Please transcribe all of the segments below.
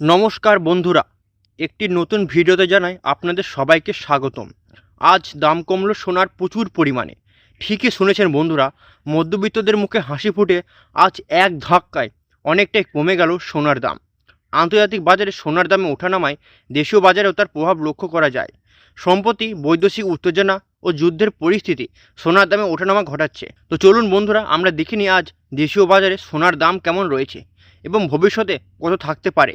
নমস্কার বন্ধুরা, একটি নতুন ভিডিওতে জানাই আপনাদের সবাইকে স্বাগতম। আজ দাম কমলো সোনার প্রচুর পরিমাণে। ঠিকই শুনেছেন বন্ধুরা, মধ্যবিত্তদের মুখে হাসি ফুটে আজ এক ধাক্কায় অনেকটাই কমে গেল সোনার দাম। আন্তর্জাতিক বাজারে সোনার দামে ওঠানামায় দেশীয় বাজারেও তার প্রভাব লক্ষ্য করা যায়। সম্প্রতি বৈদেশিক উত্তেজনা ও যুদ্ধের পরিস্থিতি সোনার দামে ওঠানামা ঘটাচ্ছে। তো চলুন বন্ধুরা, আমরা দেখিনি আজ দেশীয় বাজারে সোনার দাম কেমন রয়েছে এবং ভবিষ্যতে কত থাকতে পারে।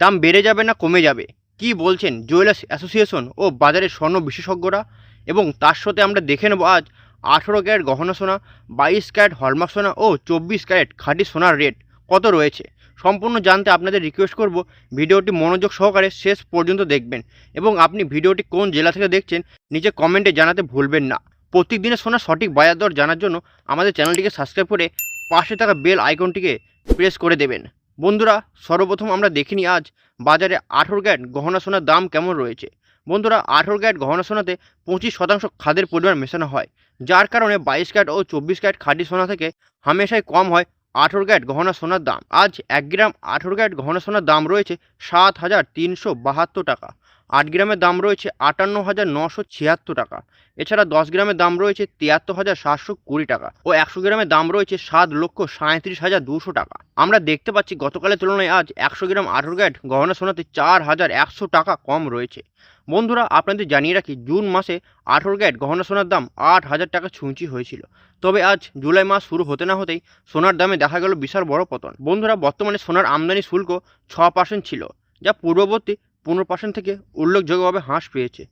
দাম বেড়ে যাবে না কমে যাবে? কি বলছেন জুয়েলার্স অ্যাসোসিয়েশন ও বাজারের স্বর্ণ বিশেষজ্ঞরা? এবং তার সাথে আমরা দেখে নেব আজ আঠেরো ক্যারেট গহনা সোনা, বাইশ ক্যারেট হলমার্ক সোনা ও চব্বিশ ক্যারেট খাঁটি সোনার রেট কত রয়েছে? সম্পূর্ণ জানতে আপনাদের রিকোয়েস্ট করব। ভিডিওটি মনোযোগ সহকারে শেষ পর্যন্ত দেখবেন এবং আপনি ভিডিওটি কোন জেলা থেকে দেখছেন নিচে কমেন্টে জানাতে ভুলবেন না। প্রত্যেক দিনের সোনার সঠিক বাজার দর জানার জন্য আমাদের চ্যানেলটিকে সাবস্ক্রাইব করে পাশে থাকা বেল আইকনটিকে প্রেস করে দেবেন। বন্ধুরা, সর্বপ্রথম আমরা দেখিনি আজ বাজারে আঠেরো গ্যাট গহনা সোনার দাম কেমন রয়েছে। বন্ধুরা, আঠেরো গ্যাট গহনা সোনাতে পঁচিশ শতাংশ খাদের পরিমাণ মেশানো হয়, যার কারণে বাইশ গ্যাট ও চব্বিশ গ্যাট খাঁটি সোনা থেকে হামেশাই কম হয় আঠেরো গ্যাট গহনা সোনার দাম। আজ এক গ্রাম আঠেরো গ্যাট গহনা সোনার দাম রয়েছে সাত হাজার তিনশো বাহাত্তর টাকা। আট গ্রামের দাম রয়েছে আটান্ন হাজার নশো ছিয়াত্তর টাকা। এছাড়া দশ গ্রামের দাম রয়েছে তিয়াত্তর হাজার সাতশো কুড়ি টাকা ও একশো গ্রামের দাম রয়েছে সাত লক্ষ সাঁত্রিশ হাজার দুশো টাকা। আমরা দেখতে পাচ্ছি গতকালের তুলনায় আজ একশো গ্রাম আঠেরো ক্যারেট গহনা সোনাতে চার হাজার একশো টাকা কম রয়েছে। বন্ধুরা, আপনাদের জানিয়ে রাখি, জুন মাসে আঠেরো ক্যারেট গহনা সোনার দাম আট হাজার টাকা ছুঁচি হয়েছিল। তবে আজ জুলাই মাস শুরু হতে না হতেই সোনার দামে দেখা গেল বিশাল বড় পতন। বন্ধুরা, বর্তমানে সোনার আমদানি শুল্ক ছ পার্সেন্ট ছিল, যা পূর্ববর্তী পনেরো পার্সেন্ট থেকে উল্লেখযোগ্যভাবে হ্রাস পেয়েছে,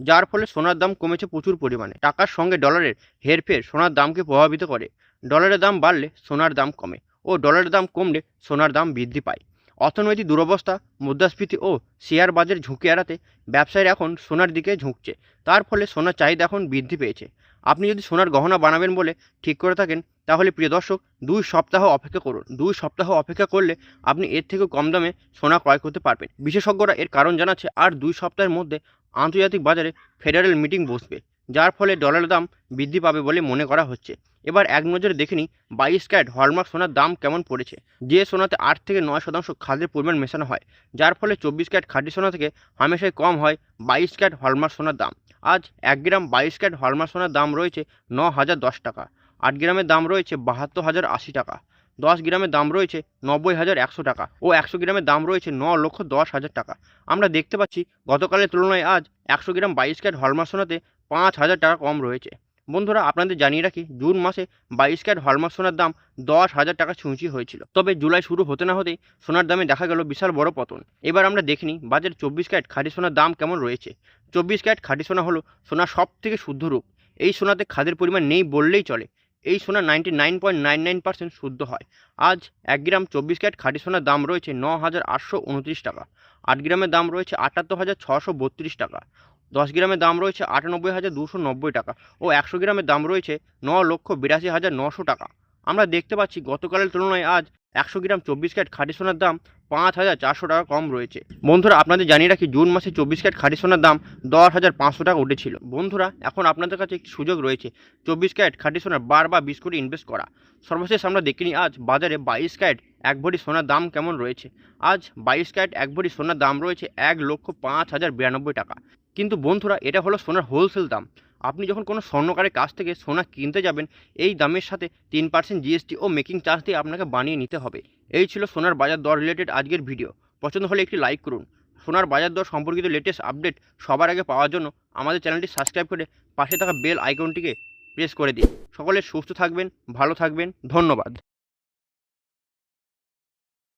যার ফলে সোনার দাম কমেছে প্রচুর পরিমাণে। টাকার সঙ্গে ডলারের হেরফের সোনার দামকে প্রভাবিত করে। ডলারের দাম বাড়লে সোনার দাম কমে ও ডলারের দাম কমলে সোনার দাম বৃদ্ধি পায়। অর্থনৈতিক দুরবস্থা, মুদ্রাস্ফীতি ও শেয়ার বাজার ঝুঁকি এড়াতে ব্যবসায়ীরা এখন সোনার দিকে ঝুঁকছে। তার ফলে সোনার চাহিদা এখন বৃদ্ধি পেয়েছে। আপনি যদি সোনার গহনা বানাবেন বলে ঠিক করে থাকেন, তাহলে প্রিয় দর্শক, দুই সপ্তাহ অপেক্ষা করুন। দুই সপ্তাহ অপেক্ষা করলে আপনি এর থেকেও কম দামে সোনা ক্রয় করতে পারবেন। বিশেষজ্ঞরা এর কারণ জানাচ্ছে, আর দুই সপ্তাহের মধ্যে আন্তর্জাতিক বাজারে ফেডারেল মিটিং বসবে, যার ফলে ডলারের দাম বৃদ্ধি পাবে বলে মনে করা হচ্ছে। এবার এক নজরে দেখে নিই, বাইশ ক্যারেট হলমার্ক সোনার দাম কেমন পড়েছে? যে সোনাতে আট থেকে নয় শতাংশ খাদের পরিমাণ মেশানো হয়, যার ফলে চব্বিশ ক্যারেট খাঁটি সোনা থেকে হামেশাই কম হয় বাইশ ক্যারেট হলমার্ক সোনার দাম। আজ এক গ্রাম বাইশ ক্যাট হলমার্ক সোনার দাম রয়েছে ন হাজার দশ টাকা। আট গ্রামের দাম রয়েছে বাহাত্তর হাজার আশি টাকা। দশ গ্রামের দাম রয়েছে নব্বই হাজার একশো টাকা ও একশো গ্রামের দাম রয়েছে ন লক্ষ দশ হাজার টাকা। আমরা দেখতে পাচ্ছি গতকালের তুলনায় আজ একশো গ্রাম বাইশ ক্যাট হলমার্ক সোনাতে পাঁচ হাজার টাকা কম রয়েছে। বন্ধুরা, আপনাদের জানিয়ে রাখি, জুন মাসে বাইশ ক্যারেট হলমার্ক সোনার দাম দশ হাজার টাকা ছুঁচি হয়েছিল। তবে জুলাই শুরু হতে না হতেই সোনার দামে দেখা গেল বিশাল বড় পতন। এবার আমরা দেখিনি বাজারে চব্বিশ ক্যারেট খাঁটি সোনার দাম কেমন রয়েছে। চব্বিশ ক্যারেট খাঁটি সোনা হলো সোনার সব থেকে শুদ্ধ রূপ। এই সোনাতে খাদের পরিমাণ নেই বললেই চলে। এই সোনা ninety nine point nine nine percent শুদ্ধ হয়। আজ এক গ্রাম চব্বিশ ক্যারেট খাঁটি সোনার দাম রয়েছে ন হাজার আটশো উনত্রিশ টাকা। আট গ্রামের দাম রয়েছে আটাত্তর হাজার ছশো বত্রিশ টাকা। দশ গ্রামের দাম রয়েছে আটানব্বই হাজার দুশো নব্বই টাকা ও একশো গ্রামের দাম রয়েছে ন লক্ষ বিরাশি হাজার নশো টাকা। আমরা দেখতে পাচ্ছি গতকালের তুলনায় আজ একশো গ্রাম চব্বিশ ক্যারেট খাঁটি সোনার দাম পাঁচ হাজার চারশো টাকা কম রয়েছে। বন্ধুরা, আপনাদের জানিয়ে রাখি, জুন মাসে চব্বিশ ক্যারেট খাঁটি সোনার দাম দশ হাজার পাঁচশো টাকা উঠেছিল। বন্ধুরা, এখন আপনাদের কাছে একটি সুযোগ রয়েছে, চব্বিশ ক্যারেট খাঁটি সোনার বার বা বিশ কোটি ইনভেস্ট করা। সর্বশেষ আমরা দেখিনি আজ বাজারে বাইশ ক্যারেট এক ভরি সোনার দাম কেমন রয়েছে। আজ বাইশ ক্যারেট এক ভরি সোনার দাম রয়েছে এক লক্ষ পাঁচ হাজার বিরানব্বই টাকা। কিন্তু বন্ধুরা, এটা হলো সোনার হোলসেল দাম। আপনি যখন কোনো স্বর্ণকারের কাছ থেকে সোনা কিনতে যাবেন, এই দামের সাথে তিন পার্সেন্ট জিএসটি ও মেকিং চার্জ দিয়ে আপনাকে বানিয়ে নিতে হবে। এই ছিল সোনার বাজার দর রিলেটেড আজকের ভিডিও পছন্দ হলে একটি লাইক করুন। সোনার বাজার দর সম্পর্কিত লেটেস্ট আপডেট সবার আগে পাওয়ার জন্য আমাদের চ্যানেলটি সাবস্ক্রাইব করে পাশে থাকা বেল আইকনটিকে প্রেস করে দিন। সকলে সুস্থ থাকবেন, ভালো থাকবেন, ধন্যবাদ।